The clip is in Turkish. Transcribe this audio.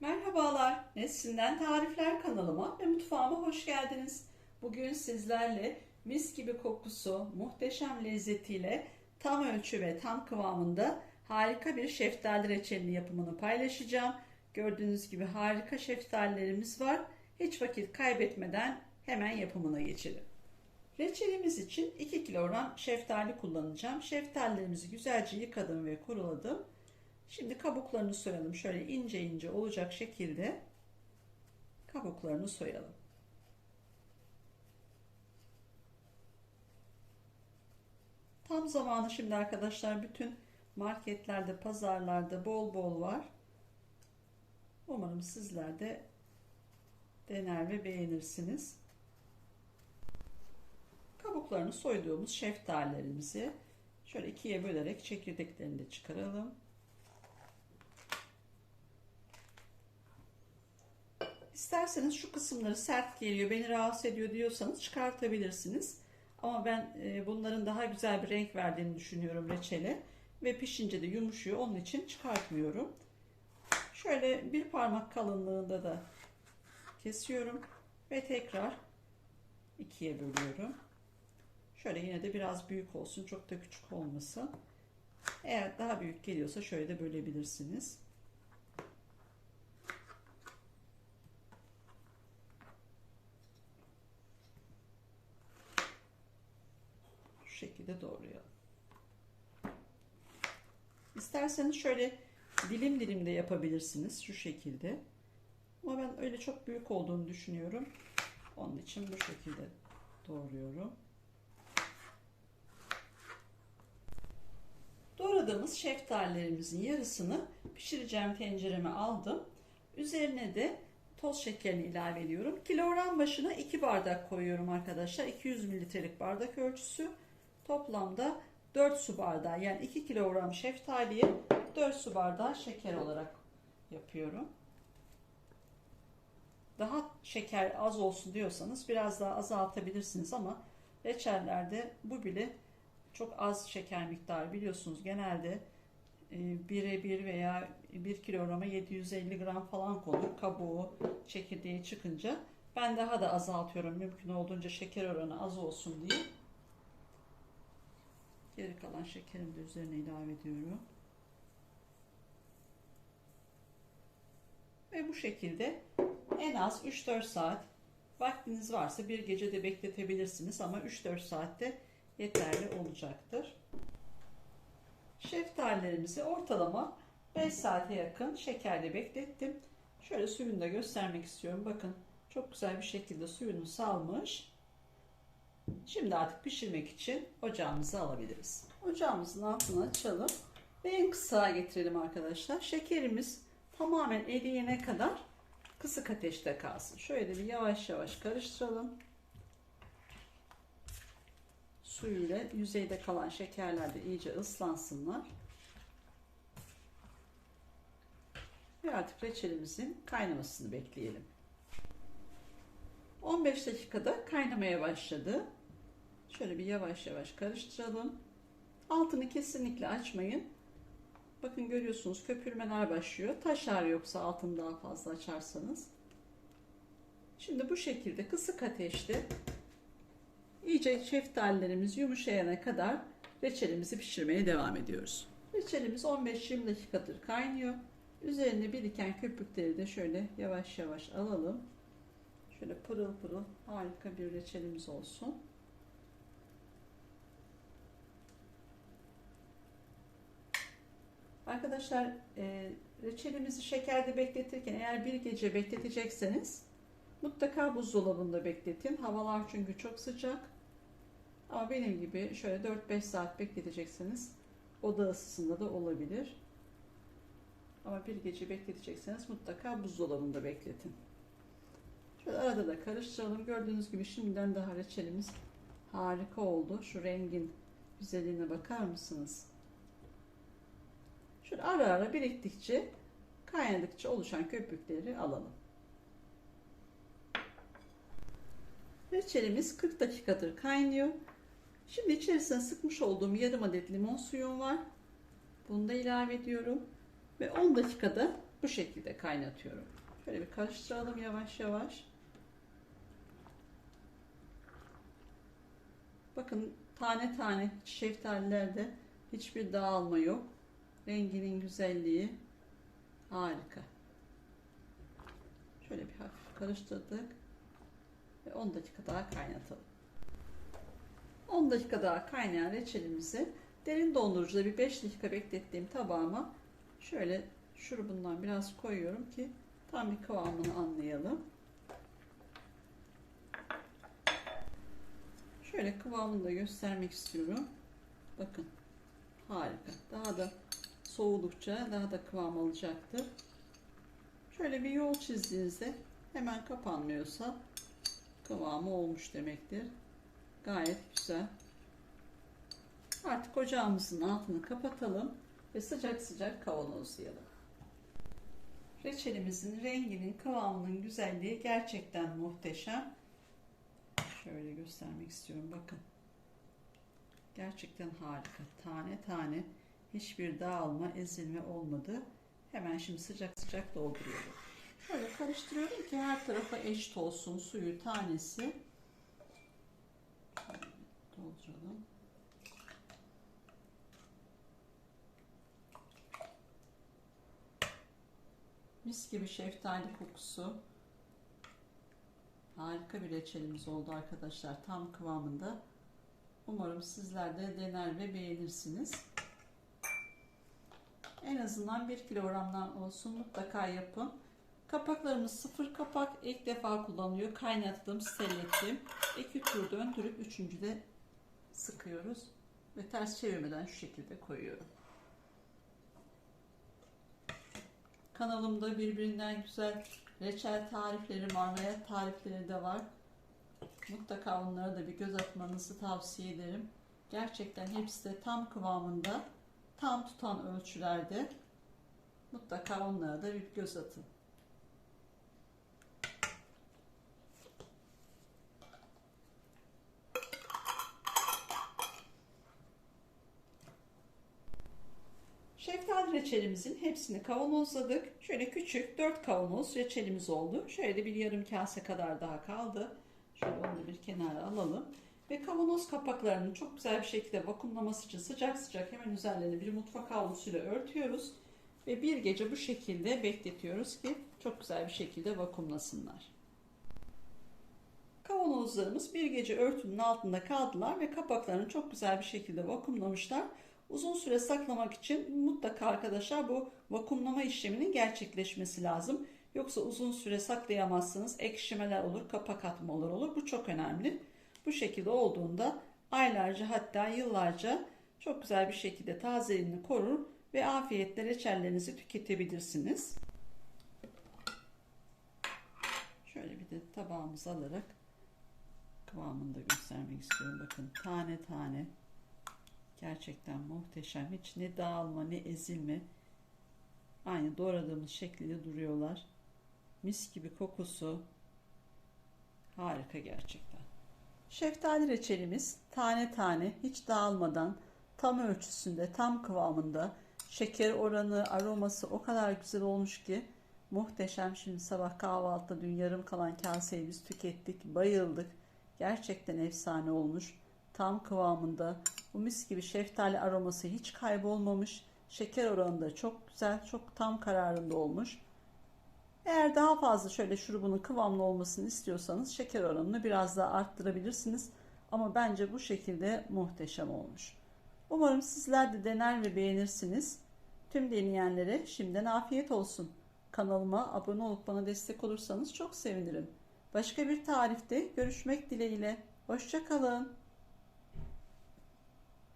Merhabalar, Neslinden Tarifler kanalıma ve mutfağıma hoş geldiniz. Bugün sizlerle mis gibi kokusu, muhteşem lezzetiyle tam ölçü ve tam kıvamında harika bir şeftali reçelini yapımını paylaşacağım. Gördüğünüz gibi harika şeftalilerimiz var. Hiç vakit kaybetmeden hemen yapımına geçelim. Reçelimiz için 2 kilogram şeftali kullanacağım. Şeftalilerimizi güzelce yıkadım ve kuruladım. Şimdi kabuklarını soyalım. Şöyle ince ince olacak şekilde kabuklarını soyalım. Tam zamanı şimdi arkadaşlar bütün marketlerde, pazarlarda bol bol var. Umarım sizler de dener ve beğenirsiniz. Kabuklarını soyduğumuz şeftalilerimizi şöyle ikiye bölerek çekirdeklerini de çıkaralım. İsterseniz şu kısımları sert geliyor, beni rahatsız ediyor diyorsanız çıkartabilirsiniz. Ama ben e, bunların daha güzel bir renk verdiğini düşünüyorum reçele. Ve pişince de yumuşuyor. Onun için çıkartmıyorum. Şöyle bir parmak kalınlığında da kesiyorum. Ve tekrar ikiye bölüyorum. Şöyle yine de biraz büyük olsun. Çok da küçük olmasın. Eğer daha büyük geliyorsa şöyle de bölebilirsiniz. Şekilde doğrayalım. İsterseniz şöyle dilim dilim de yapabilirsiniz. Şu şekilde. Ama ben öyle çok büyük olduğunu düşünüyorum. Onun için bu şekilde doğruyorum. Doğradığımız şeftalilerimizin yarısını pişireceğim tencereme aldım. Üzerine de toz şekerini ilave ediyorum. Kilogram başına 2 bardak koyuyorum arkadaşlar. 200 mililitrelik bardak ölçüsü. Toplamda 4 su bardağı yani 2 kilogram şeftaliye 4 su bardağı şeker olarak yapıyorum. Daha şeker az olsun diyorsanız biraz daha azaltabilirsiniz ama reçellerde bu bile çok az şeker miktarı. Biliyorsunuz genelde 1'e 1 veya 1 kilograma 750 gram falan konur kabuğu çekirdeği çıkınca. Ben daha da azaltıyorum mümkün olduğunca şeker oranı az olsun diye kalan şekerimi de üzerine ilave ediyorum ve bu şekilde en az 3-4 saat vaktiniz varsa bir gece de bekletebilirsiniz ama 3-4 saatte yeterli olacaktır. Şeftalilerimizi ortalama 5 saate yakın şekerle beklettim. Şöyle suyunu da göstermek istiyorum. Bakın çok güzel bir şekilde suyunu salmış. Şimdi artık pişirmek için ocağımızı alabiliriz. Ocağımızın altını açalım ve en kısa getirelim arkadaşlar. Şekerimiz tamamen eriyene kadar kısık ateşte kalsın. Şöyle bir yavaş yavaş karıştıralım suyuyla yüzeyde kalan şekerler de iyice ıslansınlar. Ve artık reçelimizin kaynamasını bekleyelim. 15 dakikada kaynamaya başladı. Şöyle bir yavaş yavaş karıştıralım. Altını kesinlikle açmayın. Bakın görüyorsunuz köpürmeler başlıyor. Taşar yoksa altını daha fazla açarsanız. Şimdi bu şekilde kısık ateşte İyice şeftalilerimiz yumuşayana kadar reçelimizi pişirmeye devam ediyoruz. Reçelimiz 15-20 dakikadır kaynıyor. Üzerine biriken köpükleri de şöyle yavaş yavaş alalım. Şöyle pırıl pırıl harika bir reçelimiz olsun. Arkadaşlar e, reçelimizi şekerde bekletirken eğer bir gece bekletecekseniz mutlaka buzdolabında bekletin. Havalar çünkü çok sıcak. Ama benim gibi şöyle 4-5 saat bekletecekseniz oda ısısında da olabilir. Ama bir gece bekletecekseniz mutlaka buzdolabında bekletin. Şöyle arada da karıştıralım. Gördüğünüz gibi şimdiden daha reçelimiz harika oldu. Şu rengin güzelliğine bakar mısınız? Şöyle ara ara biriktikçe kaynadıkça oluşan köpükleri alalım. Reçelimiz 40 dakikadır kaynıyor. Şimdi içerisine sıkmış olduğum yarım adet limon suyum var. Bunu da ilave ediyorum. Ve 10 dakikada bu şekilde kaynatıyorum. Şöyle bir karıştıralım yavaş yavaş. Bakın tane tane şeftalilerde hiçbir dağılma yok. Renginin güzelliği harika. Şöyle bir hafif karıştırdık ve 10 dakika daha kaynatalım. 10 dakika daha kaynayan reçelimizi derin dondurucuda bir 5 dakika beklettiğim tabağıma şöyle şurubundan biraz koyuyorum ki tam bir kıvamını anlayalım. Şöyle kıvamını da göstermek istiyorum. Bakın harika. Daha da soğudukça daha da kıvam alacaktır. Şöyle bir yol çizdiğinizde hemen kapanmıyorsa kıvamı olmuş demektir. Gayet güzel. Artık ocağımızın altını kapatalım ve sıcak sıcak kavanozlayalım. Reçelimizin renginin, kıvamının güzelliği gerçekten muhteşem. Şöyle göstermek istiyorum. Bakın. Gerçekten harika. Tane tane hiçbir dağılma, ezilme olmadı. Hemen şimdi sıcak sıcak dolduruyorum. Şöyle karıştırıyorum ki her tarafa eşit olsun suyu tanesi. Dolduralım. Mis gibi şeftali kokusu. Harika bir reçelimiz oldu arkadaşlar. Tam kıvamında. Umarım sizler de dener ve beğenirsiniz. En azından 1 kilogramdan olsun mutlaka yapın. Kapaklarımız sıfır kapak. ilk defa kullanılıyor. Kaynattım, stellettim. İki tur döndürüp üçüncüde sıkıyoruz. Ve ters çevirmeden şu şekilde koyuyorum. Kanalımda birbirinden güzel reçel tarifleri, marmelat tarifleri de var. Mutlaka onlara da bir göz atmanızı tavsiye ederim. Gerçekten hepsi de tam kıvamında, tam tutan ölçülerde. Mutlaka onlara da bir göz atın. Şeftali reçelimizin hepsini kavanozladık. Şöyle küçük 4 kavanoz reçelimiz oldu. Şöyle bir yarım kase kadar daha kaldı. Şöyle onu bir kenara alalım. Ve kavanoz kapaklarının çok güzel bir şekilde vakumlaması için sıcak sıcak hemen üzerlerini bir mutfak havlusuyla örtüyoruz. Ve bir gece bu şekilde bekletiyoruz ki çok güzel bir şekilde vakumlasınlar. Kavanozlarımız bir gece örtünün altında kaldılar ve kapaklarını çok güzel bir şekilde vakumlamışlar. Uzun süre saklamak için mutlaka arkadaşlar bu vakumlama işleminin gerçekleşmesi lazım. Yoksa uzun süre saklayamazsınız. Ekşimeler olur, kapak atmalar olur. Bu çok önemli. Bu şekilde olduğunda aylarca hatta yıllarca çok güzel bir şekilde tazeliğini korur ve afiyetle reçellerinizi tüketebilirsiniz. Şöyle bir de tabağımızı alarak kıvamını da göstermek istiyorum. Bakın tane tane Gerçekten muhteşem. Hiç ne dağılma ne ezilme. Aynı doğradığımız şekilde duruyorlar. Mis gibi kokusu. Harika gerçekten. Şeftali reçelimiz tane tane hiç dağılmadan tam ölçüsünde tam kıvamında şeker oranı aroması o kadar güzel olmuş ki muhteşem. Şimdi sabah kahvaltıda dün yarım kalan kaseyi biz tükettik bayıldık. Gerçekten efsane olmuş. Tam kıvamında bu mis gibi şeftali aroması hiç kaybolmamış. Şeker oranı da çok güzel, çok tam kararında olmuş. Eğer daha fazla şöyle şurubunun kıvamlı olmasını istiyorsanız şeker oranını biraz daha arttırabilirsiniz. Ama bence bu şekilde muhteşem olmuş. Umarım sizler de dener ve beğenirsiniz. Tüm deneyenlere şimdiden afiyet olsun. Kanalıma abone olup bana destek olursanız çok sevinirim. Başka bir tarifte görüşmek dileğiyle. Hoşçakalın.